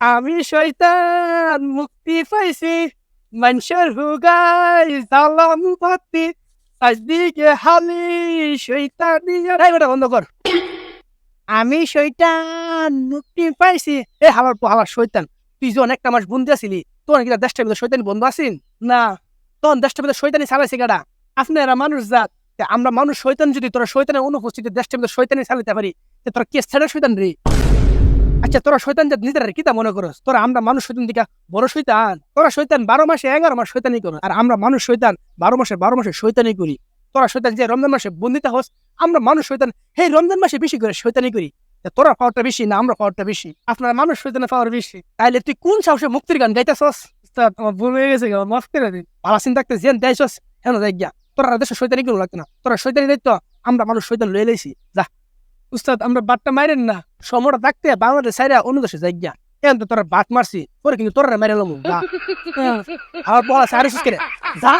আমি শয়তান মুক্তি পাইছি, মানুষের হুগাই সালাম পাতি। আজদিকে হালি শৈতান বন্ধ কর। আমি শৈতান মুক্তি পাইছি। এ হালার হালার শৈতান তুই যে অনেকটা মাস বন্ধু আছিলি, তোর কি দেশটার ভিতরে শৈতানি বন্ধু আছিস না তখন দেশটার ভিতরে শৈতানি চালাইছে গাড়া আপনারা মানুষ জাত আমরা মানুষ শৈতান যদি তোরা শৈতানের অনুপস্থিতি দেশটার ভিতরে শৈতানি চালাতে পারি তোরা কে ছেড়ে শৈতান রে? আচ্ছা তোরা শৈতান যে নিজেরা কিতা মনে করস? তোরা আমরা মানুষ শৈতান দিকা বড় শৈতান তোরা শৈতান বারো মাসে এগারো মাস শৈতানি করো। আর আমরা মানুষ শৈতান বারো মাসে বারো মাসে শৈতানি করি। তোরা শৈতান যে রমজান মাসে বন্দিতা হস, আমরা মানুষ শৈতান হে রমজান মাসে বেশি করে শৈতানি করি। তোরা পাওয়ারটা বেশি না আমরা পাওয়ারটা বেশি? আপনার মানুষ শৈতানের পাওয়ার বেশি। তাইলে তুই কোন সাহসে মুক্তির গান গাইতেছস? আমার ভুল হয়ে গেছে ভালো চিন্তা জেন দেয়ছস হেন দেখ গিয়া তোরা দেশে শৈতানি কোনো লাগতো না। তোরা শৈতানি দায়িত্ব, আমরা মানুষ শৈতান লয়ে লাইছি। যা। উস্তাদ আমরা বাটটা মারেন না। সময়টা থাকতে বাংলাদেশ সাইরা অন্য যাই গিয়া। এখন তো তোরা বাট মারছি পরে কিন্তু তোরা মেরে লম হ্যাঁ, আমার বলা যা।